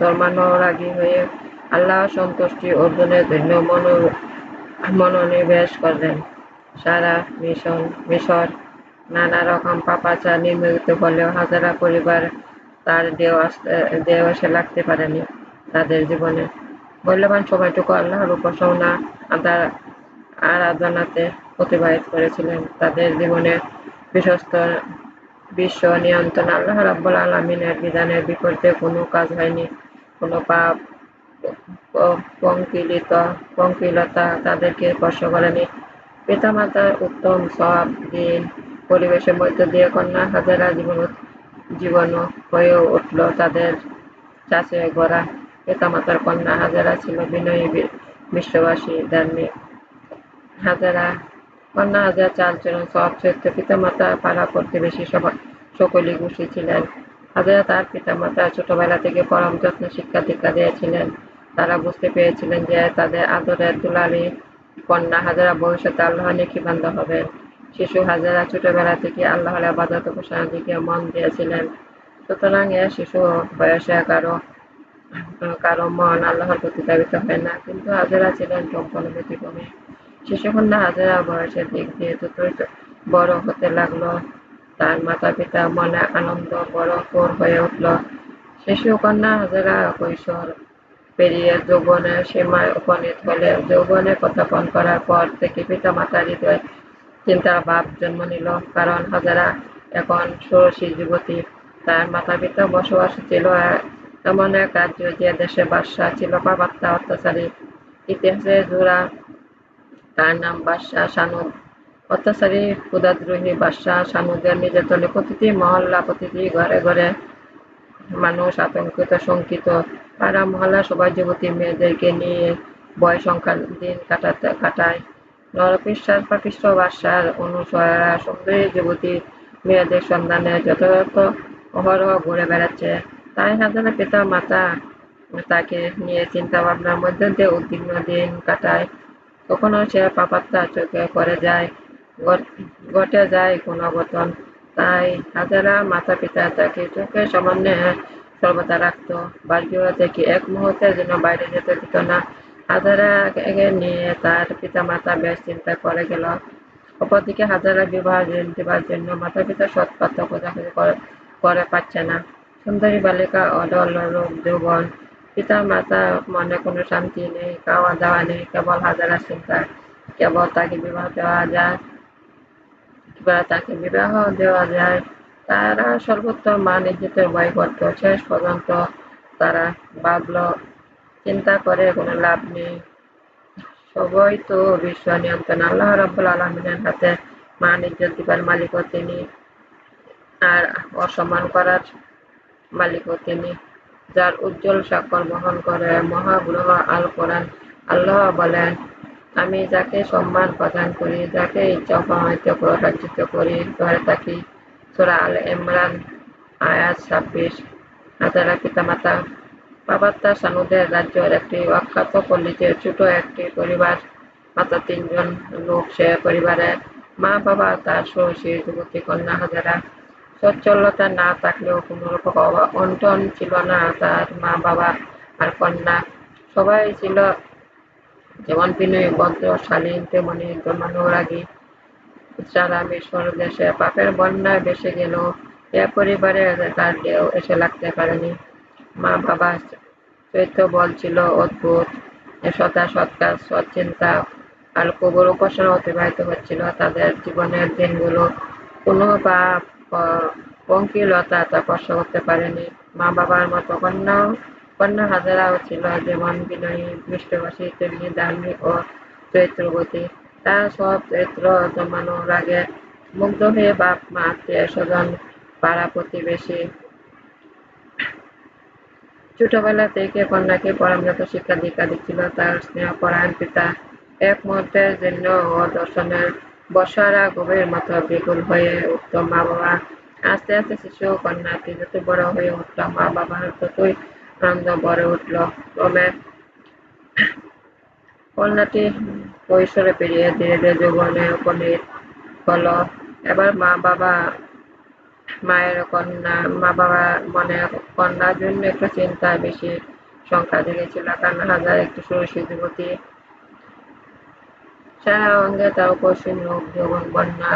ধর্মানুরাগী হয়ে আল্লাহ সন্তুষ্টি অর্জনের জন্য মনোনিবেশ করলেন। সারা মিশন, মিশর, নানা রকম পাপাচার নির্মিত হলেও হাজারা পরিবার তার দেও আসতে দেও এসে লাগতে পারেনি তাদের জীবনে। মূল্যবান সময়টুকু আল্লাহর উপাসনা আদার আরাধনাতে অতিবাহিত করেছিলেন। তাদের জীবনে বিশ্বস্ত, বিশ্ব নিয়ন্ত্রণ আল্লাহ রাব্বুল আলমিনের বিধানের বিপরীতে কোনো কাজ হয়নি। কোনো পাপ পঙ্কিলিত, পঙ্কিলতা তাদেরকে স্পর্শ করেনি। পিতামাতার উত্তম সব দিন পরিবেশের মধ্য দিয়ে কন্যা হাজারা জীবন জীবন হয়ে উঠল। তাদের চাষে গড়া পিতামাতার কন্যা হাজারা ছিল, বিনয়ী বিশ্ববাসী ধার্মিক হাজারা, কন্যা হাজার চালচরণ সব চরিত্র পিতামাতা পাড়া প্রতিবেশী সবাই সকলেই খুশি ছিলেন। হাজারা তার পিতামাতা ছোটবেলা থেকে পরম যত্ন শিক্ষা দীক্ষা দিয়েছিলেন। তারা বুঝতে পেরেছিলেন যে তাদের আদরের দুলালী কন্যা হাজারা ভবিষ্যতে আল্লাহ নেকি বান্ধব হবেন শিশু হাজারা ছোটবেলা থেকে আল্লাহর আবাদত উপাসনার দিকে মন দিয়েছিলেন। সুতরাং এ শিশু বয়সে কারও কারও মন আল্লাহর প্রতি দাবিত হয় না। কিন্তু হাজারা ছিলেন সম্পূর্ণ ব্যতিক্রমী শিশুকন্যা হাজারা বয়সের দিক দিয়ে যতই বড় হতে লাগল। তার মাতা পিতা মনে আনন্দ বড় ভরপুর হয়ে উঠল। শিশু কন্যা হাজারা কৈশোর পেরিয়ে যৌবনের সীমায় উপনীত হলে যৌবনে পদার্পণ করার পর থেকে পিতা মাতার হৃদয় চিন্তার ভাব জন্ম নিল, কারণ হাজারা এখন ষোড়শী যুবতী। তার মাতা পিতা বসবাস ছিল এমন এক রাজ্য যে দেশে বাদশাহ ছিল পাবাত্তা অত্যাচারী। ইতিহাসে জোড়া তার নাম বাদশাহ সানুদ অত্যাচারী ক্ষুদাদ্রোহী বাদশাহ সানুদের নির্যাতনে প্রতিটি মহল্লা, প্রতিটি ঘরে ঘরে মানুষ আতঙ্কিত, শঙ্কিত। পাড়া মহল্লা সবাই যুবতী মেয়েদেরকে নিয়ে বয় সংখ্যার দিন কাটাতে কাটায়। নরপিশ্বাস পাপিষ্ট বাদশার অনুসরা সুন্দরী যুবতী মেয়েদের সন্ধানে যথাযথ অহরহ ঘুরে বেড়াচ্ছে। তাই হাজারে পিতা মাতা তাকে নিয়ে চিন্তা ভাবনার মধ্যে দিয়ে উদ্বিগ্ন দিন কাটায়। কখনো সে পাপাত্তা চোখে পড়ে যায়, ঘটে যায় কোনো অঘটন। তাই হাজারা মাতা পিতা তাকে চোখের সামান্যে সর্বদা রাখত। বাড়িও থেকে এক মুহূর্তের জন্য বাইরে যেতে দিত না। হাজারা নিয়ে তার পিতা মাতা বেশ চিন্তা করে গেল। অপরদিকে হাজারা বিবাহ দেবার জন্য মাতা পিতা সৎ পাত্র খোঁজাখুঁজি করে পাচ্ছে না। সুন্দরী বালিকা, অডল, রূপ, যৌবন পিতা মাতা মনে কোনো শান্তি নেই, খাওয়া দাওয়া নেই, কেবল হাজারা চিন্তা। কেবল তাকে বিবাহ দেওয়া যায় কিংবা তাকে বিবাহ দেওয়া যায়। তারা সর্বোত্তম মান ইজ্জতের ভয় করত শেষ পর্যন্ত তারা ভাবল চিন্তা করে, কোনো লাভ নেই। সবই তো বিশ্ব নিয়ন্ত্রণ। আল্লাহ রব্বুল আলমিনের হাতে মান ইজ্জত দিবার মালিকও তিনি, আর অসম্মান করার মালিকও তিনি, যার উজ্জ্বল স্বাক্ষর বহন করে মহাগ্রহ আল কোরআন। আল্লাহ বলেন, আমি যাকে সম্মান প্রদান করি, যাকে ইচ্ছা অপমানিত প্রকাশিত করি ধরে থাকি। সোরা আল ইমরান, আয়াত ছাব্বিশ। হাজারা পিতামাতা বাবাত্তা সানুদের রাজ্যের একটি অখ্যাত পল্লীতে ছোট একটি পরিবার, মাত্র তিনজন লোক সে পরিবারে মা বাবা তার ষোড়শী যুবতী, কন্যা, হাজারা। সচ্ছলতা না থাকলেও কোনো রকম অন্টন ছিল না তার মা বাবা আর কন্যা। সবাই ছিল যেমন বিনয়, ভদ্র, শালীন, তেমনি ধর্মানুরাগী। সারা মিশর দেশে পাপের বন্যায় বেসে গেল এ পরিবারে তার ঢেউ এসে লাগতে পারেনি। মা বাবা চৈত্য বল ছিল অদ্ভুত। সদা সৎ চিন্তা আর কবর উপাসনা অতিবাহিত হচ্ছিল। তাদের জীবনের দিনগুলো কোনো বা পঙ্কিলতা তা স্পর্শ করতে পারেনি। মা বাবার মতো কন্যাও কন্যা হাজারাও ছিল, যেমন বিনয়ী, মিষ্টভাষী, তেমনি ধার্মিক ও চরিত্রবতী তার সব চরিত্র জমানোর আগে মুগ্ধ হয়ে বাপ মা আত্মীয় স্বজন পাড়া প্রতিবেশী ছোটবেলা থেকে কন্যাকে পরমযত শিক্ষা দীক্ষা দিচ্ছিল। তার স্নেহ পরায়ণ পিতা এক মুহূর্তের জন্য ও দর্শনের বসারা গভীর মতো বিগুল হয়ে উঠত। মা বাবা, আস্তে আস্তে শিশু কন্যাটি যত বড় হয়ে উঠল, মা বাবার ততই আনন্দ ভরে উঠল। ক্রমে কন্যাটি কৈশোরে পেরিয়ে ধীরে ধীরে যৌবনে উপনীত হল। এবার মা বাবা মায়ের কন্যা মা বাবা মনে কন্যার জন্য একটু চিন্তা বেশি সংখ্যা জেগেছিল কারণ হাজার একটি ষোড়শী যুবতী। সারা অঙ্গে তার উপসীম রূপ যৌবন বন্যা।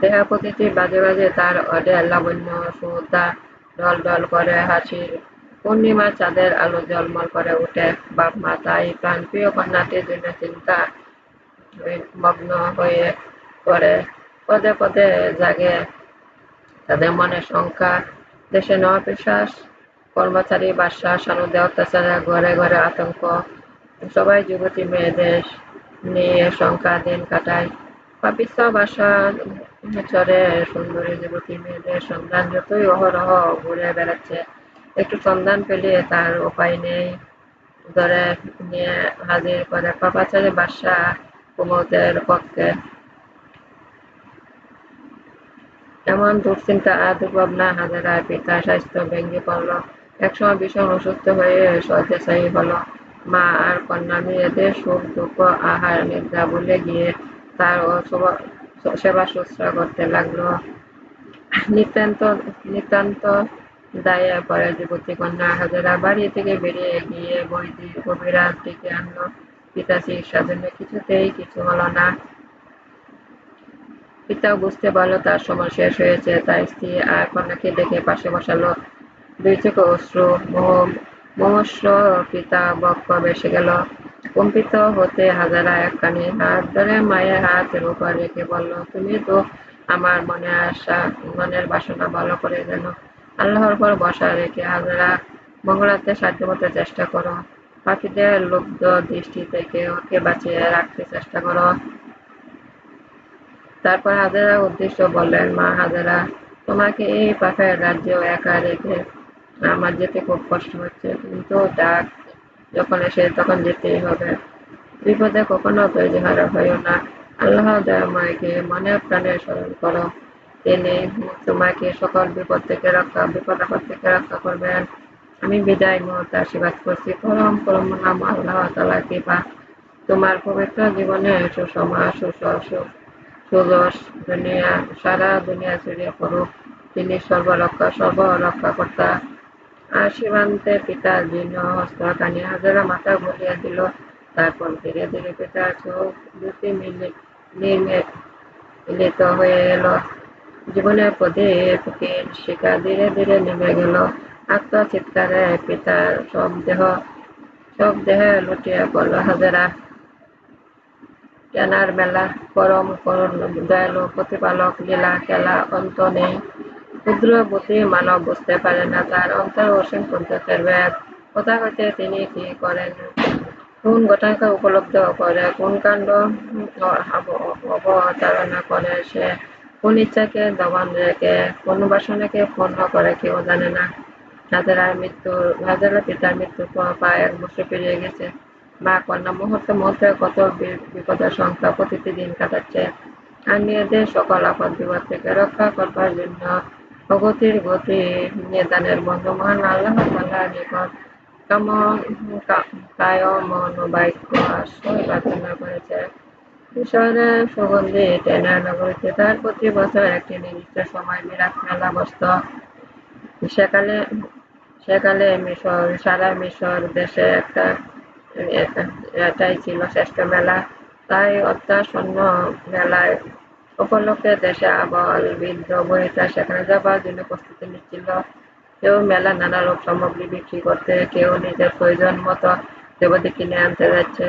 দেহা প্রতিটি বাজে বাজে তার অডেল লাবণ্য সুতা ডল ডল করে হাসির। পূর্ণিমা চাঁদের আলো জলমল করে উঠে বাপ, মা, তাই প্রাণ প্রিয় কন্যাটির জন্য চিন্তা মগ্ন হয়ে পড়ে। পদে পদে জাগে তাদের মনে সংখ্যা দেশে নপিশ্বাস কর্মচারী, বাসা সানুদে অত্যাচারে ঘরে ঘরে আতঙ্ক, সবাই যুবতী মেয়েদের নিয়ে সংখ্যা দিন কাটায়। পাপিস্তা বাসা চরে সুন্দরী যুবতী মেয়েদের সন্ধান যতই অহরহ ঘুরে বেড়াচ্ছে, একটু সন্ধান পেলে তার উপায় নেই। ধরে নিয়ে হাজির করে পাপাচারী বাসা কুমুদের পক্ষে এমন দুশ্চিন্তা আর দুর্ভাবনা হাজারায় পিতার স্বাস্থ্য ভেঙে পড়ল। একসময় ভীষণ অসুস্থ হয়ে শয্যাশায়ী হল। মা আর কন্যা মেয়েদের সুখ, দুঃখ, আহার, নিদ্রা ভুলে গিয়ে তার সেবা শুশ্রা করতে লাগল। নিতান্ত নিতান্ত দায়ে পরে যুবতী কন্যা হাজারা বাড়ি থেকে বেরিয়ে গিয়ে বৈদিক কবিরাজ ডেকে আনলো। পিতা চিকিৎসার জন্য কিছুতেই কিছু হলো না। পিতাও বুঝতে পারল তার সময় শেষ হয়েছে, তাই স্ত্রী আর কন্যাকে ডেকে পাশে বসালো। দুই চোখে অশ্রু মহস্র পিতা বক্ষ বেসে গেল। কম্পিত হতে হাজারা একখানি হাত ধরে মায়ের হাতের উপর রেখে বলল, তুমি তো আমার মনে আসা মনের বাসনা ভালো করে যেন আল্লাহর পর বসা রেখে হাজারা মঙ্গলাতে সাধ্যমতো চেষ্টা করো। পাখিদের লুব্ধ দৃষ্টি থেকে ওকে বাঁচিয়ে রাখতে চেষ্টা করো। তারপর হাজারা উদ্দেশ্য বললেন, মা হাজারা, তোমাকে এই পাখের রাজ্য একা রেখে আমার যেতে খুব কষ্ট হচ্ছে। কিন্তু ডাক যখন এসে তখন যেতেই হবে। বিপদে কখনো ধৈর্যহারা হইও না। আল্লাহ দয়াময়কে মনে প্রাণে স্মরণ করো। তিনি তোমাকে সকল বিপদ থেকে রক্ষা, বিপদ আপদ থেকে রক্ষা করবেন। আমি বিদায় মুহূর্তে আশীর্বাদ করছি। পরম পরম নাম আল্লাহ তালা কৃপা। তোমার পবিত্র জীবনে সুষমা সুস সুদর্শ দুনিয়া সারা দুনিয়া ছড়িয়ে পড়ুক। তিনি সর্বরক্ষা সর্বরক্ষা কর্তা আশীর্বান্তে পিতার জীর্ণ হস্ত কানি হাজারা মাথা ঘুরিয়ে দিল। তারপর ধীরে ধীরে পিতার চোখ দুটি মিলিত হয়ে এলো। জীবনের প্রদীপ শিকা ধীরে ধীরে নেমে গেল। আত্মচিৎকারে পিতার সব দেহ সব দেহে লুটিয়ে পড়ল হাজারা। কেনার মেলা, পরম করুণ দয়ালু প্রতিপালক লীলা খেলা অন্ত নেই। ক্ষুদ্র বুদ্ধি মানব বুঝতে পারে না, তার অন্তর অসীম কুদ্রতের ব্যাগ কোথা হইতে তিনি কি করেন? কোন ঘটনাকে উপলব্ধ করে, কোন কাণ্ড অবতারণা করে, সে কোন ইচ্ছাকে দমন রেখে, কোন বাসনাকে পূর্ণ করে কেউ জানে না। হাজারার মৃত্যু হাজারা পিতার মৃত্যু প্রায় এক বছর পেরিয়ে গেছে। মা কন্যা মুহূর্তে কত সংখ্যা প্রতিটি দিন কাটাচ্ছে। আর মেয়েদের সকল আপদ বিপদ থেকে রক্ষা করবার জন্য অগতির গতি নিদানের বন্ধু মহান আল্লাহ তাল্লাহ নিকট কাম আশ্রয় প্রার্থনা করেছে সুগন্ধি টেনা নগরীতে তার প্রতি বছর একটি নির্দিষ্ট সময় বিরাট মেলা বসত। সেকালে সেকালে মিশর সারা মিশর দেশে একটা এটাই ছিল শ্রেষ্ঠ মেলা। তাই অত্যাসন্ন মেলায় উপলক্ষে দেশে আবল, বৃদ্ধ, বনিতা, সেখানে যাবার জন্য প্রস্তুতি নিচ্ছিল। কেউ মেলা নানা রূপ সামগ্রী বিক্রি করতে, কেউ নিজের প্রয়োজন মতো দেবতী কিনে আনতে যাচ্ছে।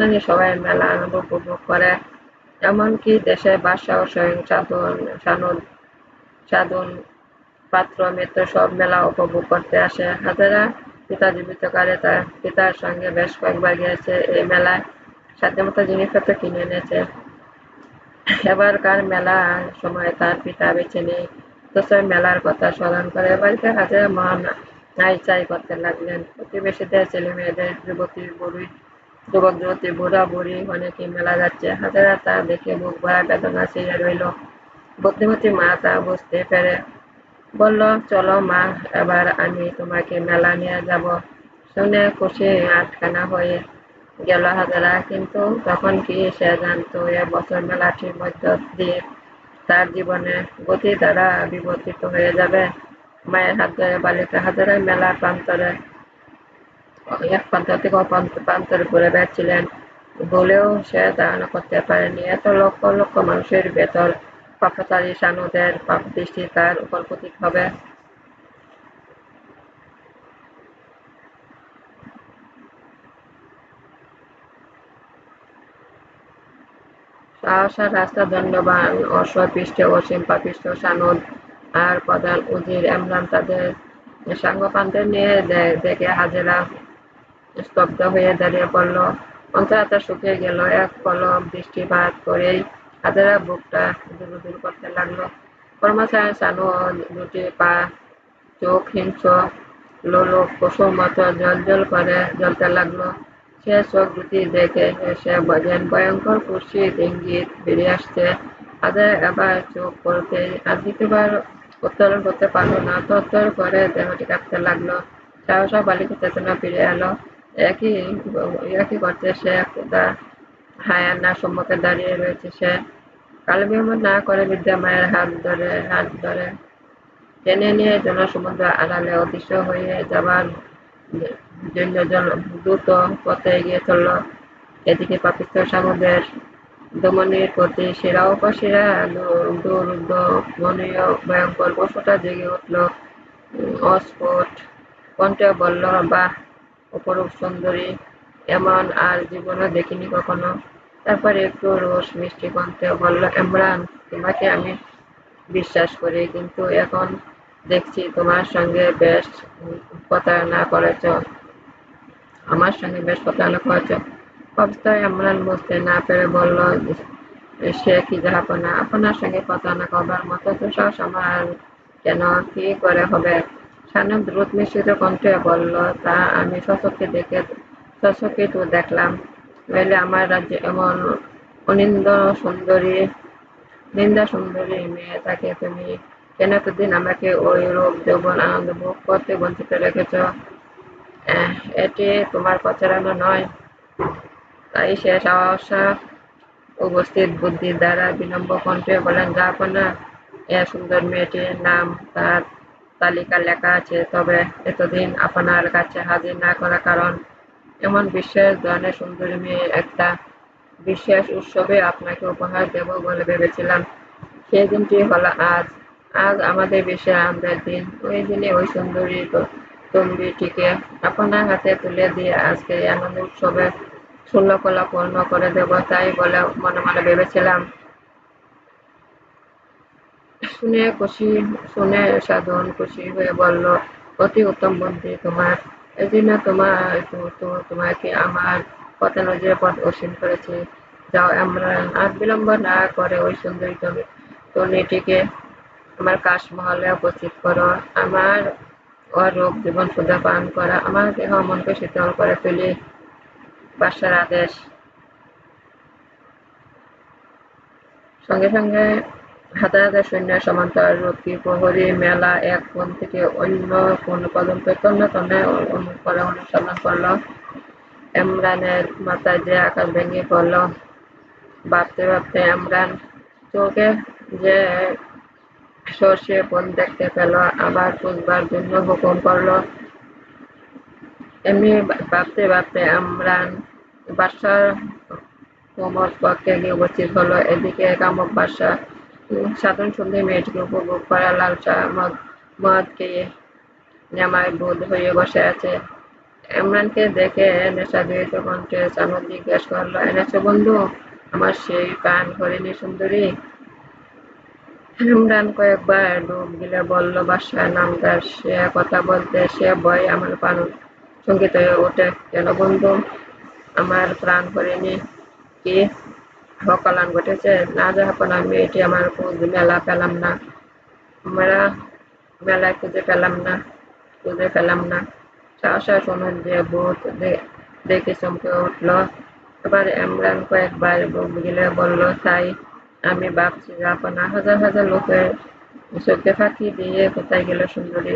নানি সবাই মেলা আনন্দ উপভোগ করে। এমনকি বাসা ও স্বয়ং সাধন, সানুন, সাধন পাত্র, মিত্র সব মেলা উপভোগ করতে আসে। হাজারা পিতা জীবিতকালে তার পিতার সঙ্গে বেশ কয়েকবার গিয়েছে। এই মেলায় সাধ্যমতো জিনিসপত্র কিনে এনেছে। এবারকার মেলার সময় তার পিতা বেছে নেই দোসর মেলার কথা স্মরণ করে বাড়িতে হাজার মহান নাই চাই করতে লাগলেন। প্রতিবেশীদের ছেলে মেয়েদের, যুবতী বুড়ি, যুবক, যুবতী, বুড়া, বুড়ি অনেকে মেলা যাচ্ছে। হাজারা তা দেখে বুক ভরা বেদনা চেয়ে রইল। বুদ্ধিমতী মা তা বুঝতে পেরে বলল, চলো মা, এবার আমি তোমাকে মেলা নিয়ে যাব। শুনে খুশি আটখানা হয়ে গেল হাজারা। কিন্তু তখন কি সে জানতো, এ বছর মেলাটির মধ্য দিয়ে তার জীবনে গতি দ্বারা বিবর্তিত হয়ে যাবে। মায়ের হাত ধরে বালিকা হাজারা মেলা প্রান্তরে, এক প্রান্ত থেকে প্রান্তরে ঘুরে বেড়াচ্ছিলেন। বলেও সে ধারণা করতে পারেনি। এত লক্ষ লক্ষ মানুষের ভেতর পাপাচারী সানুদের পাপ দৃষ্টি তার উপর প্রতীক হবে। সাহসা রাস্তা দণ্ডবান অশ্বপৃষ্ঠ অসীম পাপিষ্ঠ সানুদ আর প্রধান উজির এমরান তাদের সাঙ্গপানদের নিয়ে দেখে হাজেরা স্তব্ধ হয়ে দাঁড়িয়ে পড়ল। অন্তরাত্মা শুকিয়ে গেল। এক পলক দৃষ্টিপাত করেই হাজারা বুকটা দূর করতে লাগল। কর্মচারী সানু দুটি পা, চোখ হিংস লোলক পশুর মতো জল জল করে জ্বলতে লাগল। সে চোখ দুটি দেখে সে বোঝেন, ভয়ঙ্কর কুর্সির ইঙ্গিত বেরিয়ে আসছে। হাজার এবার চোখ করতে আর দ্বিতীয়বার উত্তোলন করতে পারল না তত্তর করে দেহটি কাঁপতে লাগল। সাহসা বালিকা চেতনা ফিরে এলো। একই একই করতে সে ক্ষুদা হায়ানার সম্মুখে দাঁড়িয়ে রয়েছে, সে কালবিলম্ব না করে বিদ্যা মায়ের হাত ধরে হাত ধরে টেনে নিয়ে জনসমুদ্র আড়ালে অদৃশ্য হয়ে যাবার জন্য দ্রুত পথে এগিয়ে চলল। এদিকে পাপিস্ত সামুদের দমনের প্রতি সেরা উপাসীরা দুর্গ মনীয় ভয়ঙ্কর পশুটা জেগে উঠল। অস্ফুট কণ্ঠে বলল, বাহ, অপরূপ সুন্দরী এমন আর জীবনে দেখিনি কখনো। তারপর একটু রোষ মিষ্টি কণ্ঠে বলল এমরান তোমাকে আমি বিশ্বাস করি, কিন্তু এখন দেখছি তোমার সঙ্গে বেশ প্রতারণা করেছ। আমার সঙ্গে বেশ প্রতারণা করেছ। অবস্থায় এমরান বুঝতে না পেরে বলল, সে কি যাহাপনা আপনার সঙ্গে প্রতারণা করবার মতো দুঃসাহস আমার কেন? কি করে হবে? সানব দ্রুত মিশ্রিত কণ্ঠে বলল, তা আমি সচক্ষে দেখে সচক্ষে তো দেখলাম। নইলে আমার রাজ্যে এমন অনিন্দ সুন্দরী, নিন্দা সুন্দরী মেয়ে তাকে তুমি কেন এতদিন আমাকে ওই রূপ যৌবন আনন্দ ভোগ করতে বঞ্চিত রেখেছ? এটি তোমার প্রচারণা নয়। তাই সে সাহসা উপস্থিত বুদ্ধির দ্বারা বিলম্ব কণ্ঠে বলেন না এ সুন্দর মেয়েটির নাম তার তালিকা লেখা আছে। তবে এতদিন আপনার কাছে হাজির না করা কারণ এমন বিশেষ ধরনের সুন্দরী মেয়ে একটা বিশেষ উৎসবে আপনাকে উপহার দেব বলে ভেবেছিলাম। সেই দিনটি হলো আজ। আজ আমাদের বিশেষ আনন্দের দিন। ওই দিনে ওই সুন্দরী তম্বিটিকে আপনার হাতে তুলে দিয়ে আজকে এই আনন্দ উৎসবে শূন্যকলা পূর্ণ করে দেব, তাই বলে মনে মনে ভেবেছিলাম। শুনে খুশি, শুনে সাধন খুশি হয়ে বলল, অতি উত্তম বুদ্ধি তোমার। এজন্য তোমাকে আমার পথে নজরে পথ অসীম করেছি, যাও, আমরা আর বিলম্ব না করে ওই সুন্দরী তনিটিকে আমার কাশমহলে উপস্থিত করো। আমার অরূপ জীবন সুধা পান করা। আমার দেহ মনকে শীতল করে ফেলি বাসার আদেশ। সঙ্গে সঙ্গে হাজার সৈন্য সমান্তরাল রক্ষী প্রহরী মেলা এক কোণ থেকে অন্য কোন পর্যন্ত তন্ন তন্নে করে অনুসন্ধান করল। এমরানের মাথায় যে আকাশ ভেঙে পড়ল, ভাবতে ভাবতে এমরান চোখে যে সর্ষে বন দেখতে পেল, আবার খুঁজবার জন্য হুকুম করল। এমনি ভাবতে ভাবতে আমরান বাসার কোমর পক্ষে গিয়ে উপস্থিত হলো। এদিকে কামক বাসা সাধারণ সন্ধ্যে মেয়েটিকে উপভোগ করা লাল চা, মদ মদ খেয়ে জামায় বোধ হয়ে বসে আছে। ইমরানকে দেখে নেশা জড়িত কণ্ঠে চানদ জিজ্ঞেস করল এনেছো বন্ধু, আমার সেই প্রাণ হরিণী সুন্দরী। ইমরান কয়েকবার ডুব গিলে বলল বাসায় নামদার, সে কথা বলতে সে ভয় আমার প্রাণ সংগীত হয়ে ওঠে। কেন বন্ধু, আমার প্রাণ হরিণী কি অকল্যাণ ঘটেছে, না যখন আমি এটি আমার খোঁজ মেলা পেলাম না। আমরা মেলায় খুঁজে পেলাম না, খুঁজে পেলাম না। সাহসা যে ভূত দেখে চমকে উঠল। এবার এমরান কয়েকবার বুক গিলে বলল, তাই আমি ভাবছি যাপনা হাজার হাজার লোকের চোখে ফাঁকি দিয়ে কোথায় গেল সুন্দরী?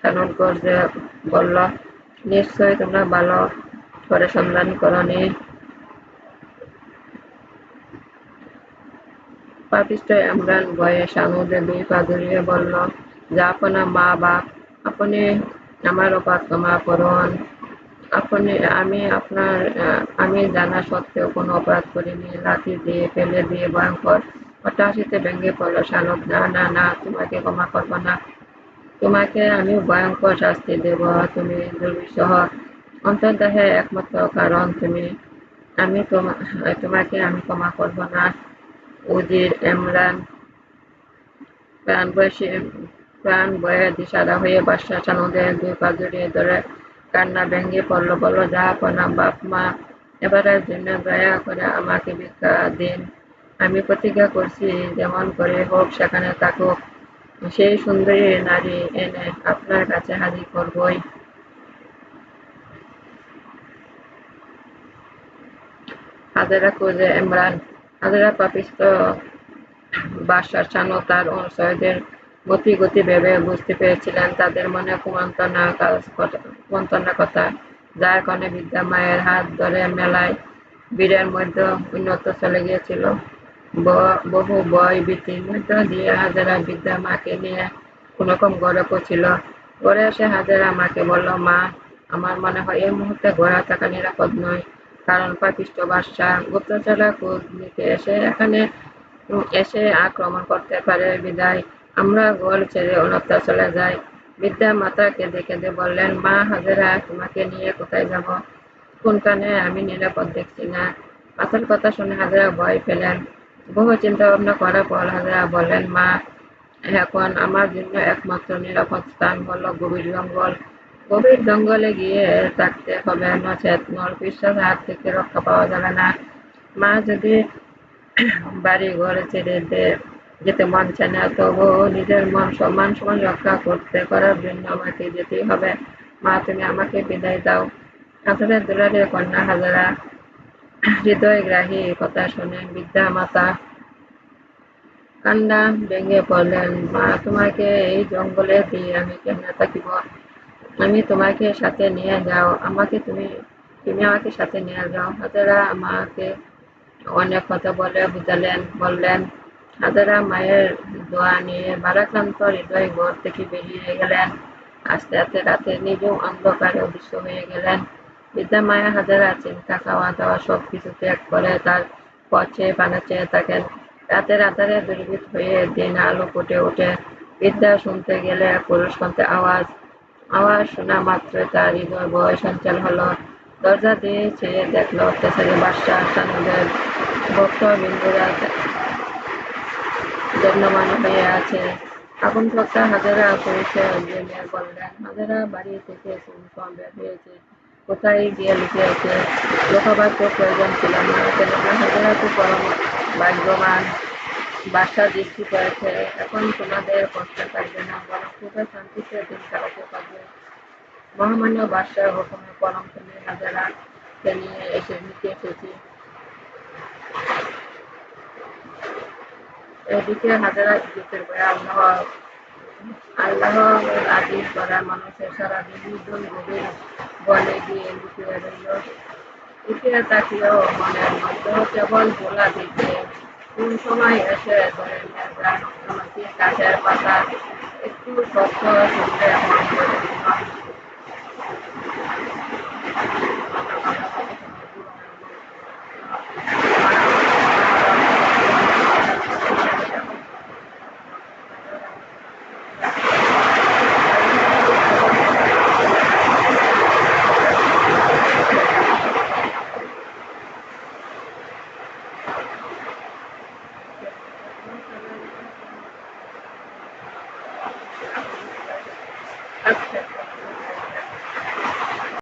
সানুর গর্জে বলল, নিশ্চয়ই তোমরা ভালো করে সন্ধান করনি। সানুদের দুই পা ধরিয়ে বলল জাহাপনা মা বাপ, আপনি আমার ওপর ক্ষমা করুন। আপনি, আমি আপনার, আমি জানা সত্ত্বেও কোনো অপরাধ করিনি। লাঠি দিয়ে ফেলে দিয়ে ভয়ঙ্কর হতাশিতে ভেঙে পড়ল শানুক না না না, তোমাকে ক্ষমা করব না। তোমাকে আমি ভয়ঙ্কর শাস্তি দেব। তুমি দুর্বিষহ, অন্তর্দাহে একমাত্র কারণ তুমি। আমি তোমাকে আমি ক্ষমা করব না। উজির এমরান প্রাণ বয়ে দিশারা হয়ে বাসা চানুদের দুই পা জড়িয়ে ধরে কান্না ভেঙে পড়ল, বলল জাহাপনা বাপ মা, এবারের জন্য দয়া করে আমাকে ভিক্ষা দিন। আমি প্রতিজ্ঞা করছি, যেমন করে হোক সেখানে থাকুক। সেই সুন্দরী নারী এনে আপনার কাছে হাজির করবই। হাজারা খুঁজে ইমরান হাজারা বাসার চানো তার অনুসারীদের গতি গতি ভেবে বুঝতে পেরেছিলেন, তাদের মনে কুমন্ত্রণা কুমন্ত্রণা কথা। যার কারণে বিদ্যা মায়ের হাত ধরে মেলায় বীরের মধ্যে উন্নত চলে গিয়েছিল। বহু বয় বৃত্তির মধ্যে দিয়ে হাজারা বিদ্যা মাকে নিয়ে কোনোরকম ঘরে পৌঁছিল ঘরে এসে হাজারা মাকে বলল, মা, আমার মনে হয় এই মুহূর্তে ঘোরা থাকা নিরাপদ নয়। কারণ পাপিষ্ট বাদশাহ গুপ্তচরা খোঁজ নিতে এসে এখানে এসে আক্রমণ করতে পারে বিদায়। আমরা গোল ছেড়ে অন্যত্র চলে যাই। বিদ্যা মাতা কেঁদে কেঁদে বললেন, মা হাজারা, তোমাকে নিয়ে কোথায় যাব? কোনখানে আমি নিরাপদ দেখছি না। মাতার কথা শুনে হাজারা ভয় পেলেন। বহু চিন্তা ভাবনা করার পর হাজারা বললেন, মা, এখন আমার জন্য একমাত্র নিরাপদ স্থান হলো গভীর জঙ্গল। গভীর জঙ্গলে গিয়ে থাকতে হবে, নচেত বিশ্বাস হাত থেকে রক্ষা পাওয়া যাবে না। মা যদি বাড়ি ঘরে ছেড়ে যেতে মন চায় না, তবুও নিজের মন সম্মান সমান রক্ষা করতে, করার জন্য আমাকে যেতেই হবে। মা, তুমি আমাকে বিদায় দাও। হাজারের দুলারের কন্যা হাজারা হৃদয়গ্রাহী কথা শুনে বিদ্যা মাতা। কান্না ভেঙে পড়লেন, মা, তোমাকে এই জঙ্গলে দিয়ে আমি কেমনে থাকিব? আমি তোমাকে সাথে নিয়ে যাও, আমাকে তুমি তুমি আমাকে সাথে নিয়ে যাও। হাজারা আমাকে অনেক কথা বলে, বুঝালেন, বললেন, হাজারা মায়ের দোয়া নিয়ে বারাক্রান্ত হৃদয় ঘর থেকে বেরিয়ে গেলেন। আস্তে আস্তে রাতে নিজেও অন্ধকারে অদৃশ্য হয়ে গেলেন। বিদ্যা মায়া হাজারা চিন্তা, খাওয়া দাওয়া সব কিছু ত্যাগ করে তার পথে চেয়ে থাকেন। রাতের আধারে দুর্বৃত হয়ে দিন আলো ফুটে ওঠে। বিদ্যা শুনতে গেলে পুরুষ শুনতে আওয়াজ আওয়াজ শোনা মাত্র তার হৃদয় বয় সঞ্চাল হলো। দরজা দিয়ে চেয়ে দেখল অত্যাচারী বাদশাহ সানুদের ভক্তবৃন্দরা যত্নবান হয়ে আছে। আগুন ভক্তা হাজারা পরিচয় জেনে বললেন হাজারা বাড়ি থেকে শুনকম বের কোথায় গিয়ে লুকিয়েছে লোকবার তো প্রয়োজন ছিল না, কেননা হাজারা তো পরম ভাগ্যবান। বাসা দৃষ্টি করেছে। এখন তোমাদের কষ্ট থাকবে না, বরং খুবই শান্তিতে দিন কাটাতে পারবে। মহামান্য বাদশাহ হুকুমে পরম তুমি হাজারাকে নিয়ে এসে নিতে এসেছি এদিকে হাজারা ইজ্জতের বয়ে আল্লাহ আল্লাহ আদিস করা মানুষের সারাদিন নির্জন গভীর বলে গিয়ে লুকিয়ে রইল। লুকিয়ে তাকিয়েও মনের মধ্যে কেবল বোলা দিচ্ছে কোন সময় এসে ধরে নিয়ে গাছের পাতা একটু শক্ত শুনলে মন